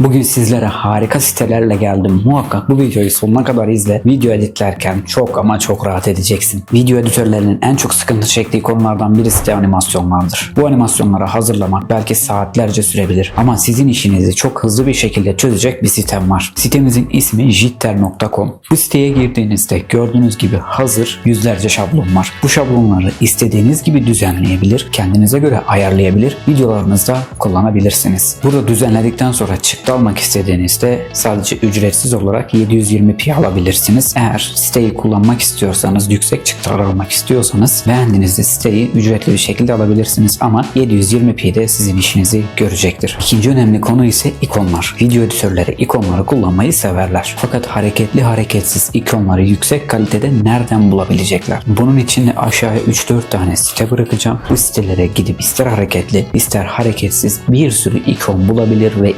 Bugün sizlere harika sitelerle geldim. Muhakkak bu videoyu sonuna kadar izle. Video editlerken çok ama çok rahat edeceksin. Video editörlerinin en çok sıkıntı çektiği konulardan birisi de animasyonlardır. Bu animasyonları hazırlamak belki saatlerce sürebilir ama sizin işinizi çok hızlı bir şekilde çözecek bir sitem var. Sitemizin ismi jitter.com. Bu siteye girdiğinizde gördüğünüz gibi hazır yüzlerce şablon var. Bu şablonları istediğiniz gibi düzenleyebilir, kendinize göre ayarlayabilir, videolarınızda kullanabilirsiniz. Burada düzenledikten sonra çıktı almak istediğinizde sadece ücretsiz olarak 720p alabilirsiniz. Eğer siteyi kullanmak istiyorsanız, yüksek çıktılar almak istiyorsanız beğendiğinizde siteyi ücretli bir şekilde alabilirsiniz ama 720p de sizin işinizi görecektir. İkinci önemli konu ise ikonlar. Video editörleri ikonları kullanmayı severler. Fakat hareketli hareketsiz ikonları yüksek kalitede nereden bulabilecekler? Bunun için aşağıya 3-4 tane site bırakacağım. Bu sitelere gidip ister hareketli ister hareketsiz bir sürü ikon bulabilir ve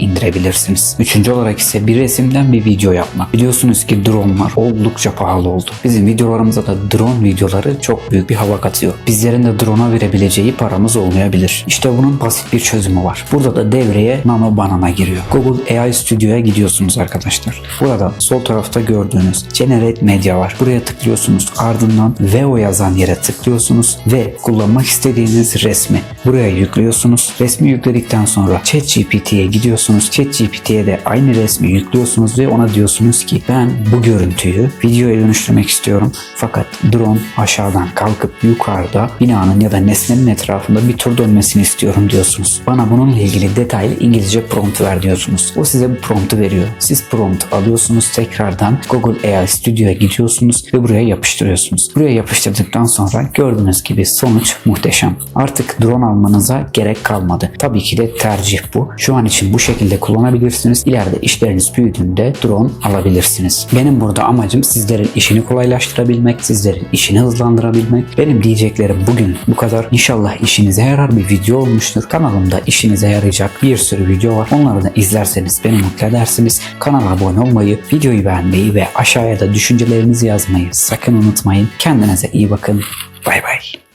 indirebilirsiniz. Üçüncü olarak ise bir resimden bir video yapmak. Biliyorsunuz ki dronelar oldukça pahalı oldu. Bizim videolarımıza da drone videoları çok büyük bir hava katıyor. Bizlerin de drone'a verebileceği paramız olmayabilir. İşte bunun basit bir çözümü var. Burada da devreye Nano Banana giriyor. Google AI Studio'ya gidiyorsunuz arkadaşlar. Burada sol tarafta gördüğünüz Generate Media var. Buraya tıklıyorsunuz. Ardından VO yazan yere tıklıyorsunuz ve kullanmak istediğiniz resmi buraya yüklüyorsunuz. Resmi yükledikten sonra ChatGPT'ye gidiyorsunuz. ChatGPT'ye de aynı resmi yüklüyorsunuz ve ona diyorsunuz ki ben bu görüntüyü videoya dönüştürmek istiyorum. Fakat drone aşağıdan kalkıp yukarıda binanın ya da nesnenin etrafında bir tur dönmesini istiyorum diyorsunuz. Bana bununla ilgili detaylı İngilizce prompt ver diyorsunuz. O size bu promptu veriyor. Siz prompt alıyorsunuz tekrardan Google AI Studio'ya gidiyorsunuz ve buraya yapıştırıyorsunuz. Buraya yapıştırdıktan sonra gördüğünüz gibi sonuç muhteşem. Artık drone almanıza gerek kalmadı. Tabii ki de tercih bu. Şu an için bu şekilde kullanabilirsiniz. İleride işleriniz büyüdüğünde drone alabilirsiniz. Benim burada amacım sizlerin işini kolaylaştırabilmek, sizlerin işini hızlandırabilmek. Benim diyeceklerim bugün bu kadar. İnşallah işinize yarar bir video olmuştur. Kanalımda işinize yarayacak bir sürü video var. Onları da izlerseniz beni mutlu edersiniz. Kanala abone olmayı, videoyu beğenmeyi ve aşağıya da düşüncelerinizi yazmayı sakın unutmayın. Kendinize iyi bakın. Bay bay.